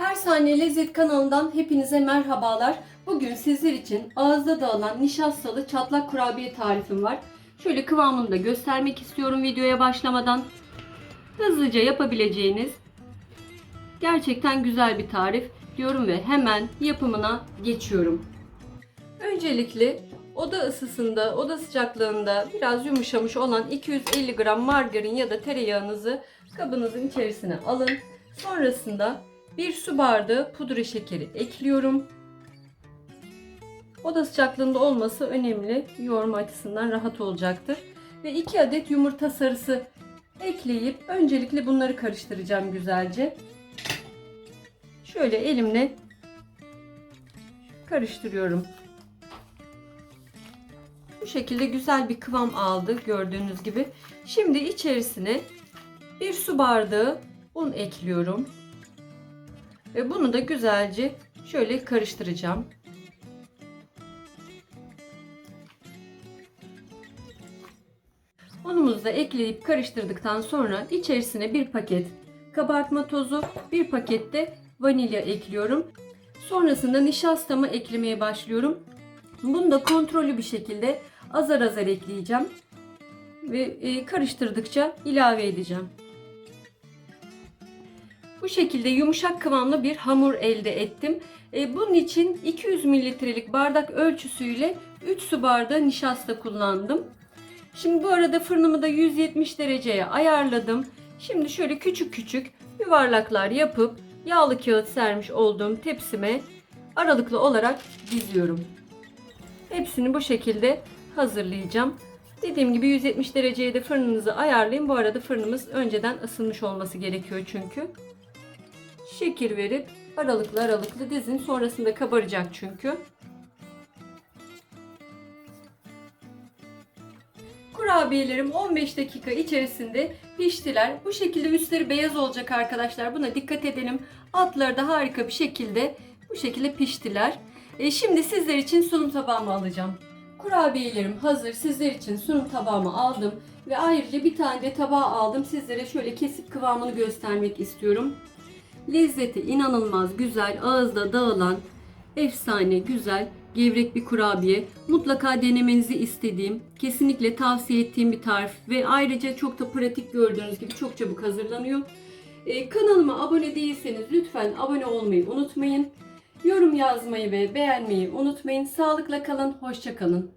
Her Saniye Lezzet kanalından hepinize merhabalar. Bugün sizler için ağızda dağılan nişastalı çatlak kurabiye tarifim var. Şöyle kıvamını da göstermek istiyorum videoya başlamadan. Hızlıca yapabileceğiniz gerçekten güzel bir tarif diyorum ve hemen yapımına geçiyorum. Öncelikle oda ısısında, oda sıcaklığında biraz yumuşamış olan 250 gram margarin ya da tereyağınızı kabınızın içerisine alın. Sonrasında bir su bardağı pudra şekeri ekliyorum. Oda sıcaklığında olması önemli. Yoğurma açısından rahat olacaktır. Ve 2 adet yumurta sarısı ekleyip öncelikle bunları karıştıracağım güzelce. Şöyle elimle karıştırıyorum. Bu şekilde güzel bir kıvam aldı gördüğünüz gibi. Şimdi içerisine bir su bardağı un ekliyorum. Ve bunu da güzelce şöyle karıştıracağım. Unumuzu da ekleyip karıştırdıktan sonra içerisine bir paket kabartma tozu, bir paket de vanilya ekliyorum. Sonrasında nişastamı eklemeye başlıyorum. Bunu da kontrollü bir şekilde azar azar ekleyeceğim. Ve e, karıştırdıkça ilave edeceğim. Bu şekilde yumuşak kıvamlı bir hamur elde ettim. E, bunun için 200 mililitrelik bardak ölçüsüyle 3 su bardağı nişasta kullandım. Şimdi bu arada fırınımı da 170 dereceye ayarladım. Şimdi şöyle küçük küçük yuvarlaklar yapıp yağlı kağıt sermiş olduğum tepsime aralıklı olarak diziyorum. Hepsini bu şekilde hazırlayacağım. Dediğim gibi 170 dereceye de fırınınızı ayarlayın. Bu arada fırınımız önceden ısınmış olması gerekiyor çünkü. Şekil verip aralıklı aralıklı dizin. Sonrasında kabaracak çünkü. Kurabiyelerim 15 dakika içerisinde piştiler. Bu şekilde üstleri beyaz olacak arkadaşlar. Buna dikkat edelim. Altları da harika bir şekilde bu şekilde piştiler. E, şimdi sizler için sunum tabağımı alacağım. Kurabiyelerim hazır. Sizler için sunum tabağımı aldım. Ve ayrıca bir tane de tabağa aldım. Sizlere şöyle kesip kıvamını göstermek istiyorum. Lezzeti inanılmaz güzel. Ağızda dağılan efsane güzel gevrek bir kurabiye. Mutlaka denemenizi istediğim, kesinlikle tavsiye ettiğim bir tarif ve ayrıca çok da pratik gördüğünüz gibi çok çabuk hazırlanıyor. Ee, kanalıma abone değilseniz lütfen abone olmayı unutmayın. Yorum yazmayı ve beğenmeyi unutmayın. Sağlıkla kalın, hoşça kalın.